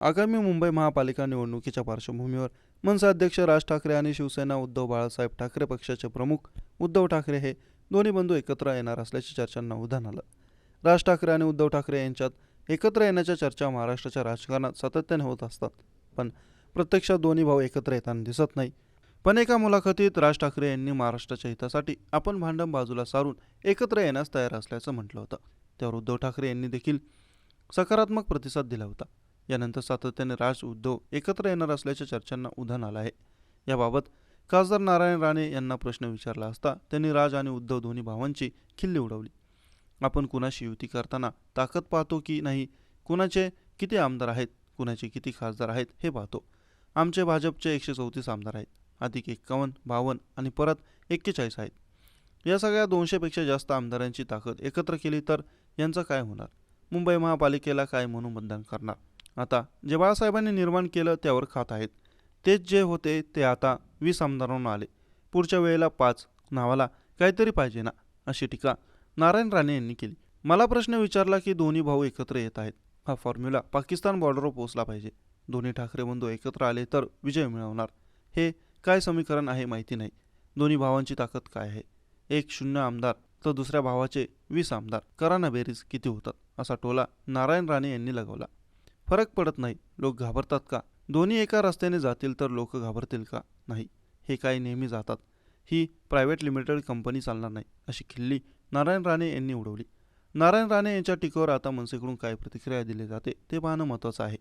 आगामी मुंबई महापालिका निवडणुकीच्या पार्श्वभूमीवर मनसे अध्यक्ष राज ठाकरे आणि शिवसेना उद्धव बाळासाहेब ठाकरे पक्षाचे प्रमुख उद्धव ठाकरे हे दोन्ही बंधू एकत्र येणार असल्याची चर्चांना उधाण आलं राज ठाकरे आणि उद्धव ठाकरे यांच्यात एकत्र येण्याच्या चर्चा महाराष्ट्राच्या राजकारणात सातत्याने होत असतात. पण प्रत्यक्षात दोन्ही भाऊ एकत्र येताना दिसत नाही. पण एका मुलाखतीत राज ठाकरे यांनी महाराष्ट्राच्या हितासाठी आपण भांडण बाजूला सारून एकत्र येण्यास तयार असल्याचं म्हटलं होतं. त्यावर उद्धव ठाकरे यांनी देखील सकारात्मक प्रतिसाद दिला होता. यानंतर सातत्याने राज उद्धव एकत्र येणार असल्याच्या चर्चांना उधाण आलं आहे. याबाबत खासदार नारायण राणे यांना प्रश्न विचारला असता त्यांनी राज आणि उद्धव दोन्ही भावांची खिल्ली उडवली. आपण कुणाशी युती करताना ताकद पाहतो की नाही कुणाचे किती आमदार आहेत कुणाचे किती खासदार आहेत हे पाहतो. आमचे भाजपचे एकशे चौतीस आमदार आहेत अधिक एक्कावन्न बावन्न आणि परत एक्केचाळीस आहेत. या सगळ्या दोनशेपेक्षा जास्त आमदारांची ताकद एकत्र केली तर यांचं काय होणार? मुंबई महापालिकेला काय म्हणून मतदान करणार? आता जे बाळासाहेबांनी निर्माण केलं त्यावर खात आहेत. तेच जे होते ते आता वीस आमदारांना आले. पुढच्या वेळेला पाच नावाला काहीतरी पाहिजे ना अशी टीका नारायण राणे यांनी केली. मला प्रश्न विचारला की दोन्ही भाऊ एकत्र येत आहेत. हा फॉर्म्युला पाकिस्तान बॉर्डरवर पोहोचला पाहिजे. दोन्ही ठाकरे बंधू एकत्र आले तर विजय मिळवणार. हे काय समीकरण आहे माहिती नाही. दोन्ही भावांची ताकद काय आहे? एक शून्य आमदार तर दुसऱ्या भावाचे वीस आमदार. करा ना बेरीज किती होतात? असा टोला नारायण राणे यांनी लगावला. फरक पडत नाही. लोक घाबरतात का? दोन्ही एका रस्त्याने जातील तर लोक घाबरतील का? नाही. हे काही नेहमी जातात? ही प्रायव्हेट लिमिटेड कंपनी चालणार नाही अशी खिल्ली नारायण राणे यांनी उडवली. नारायण राणे यांच्या टीकेवर आता मनसेकडून काय प्रतिक्रिया दिली जाते ते पाहणं महत्त्वाचं आहे.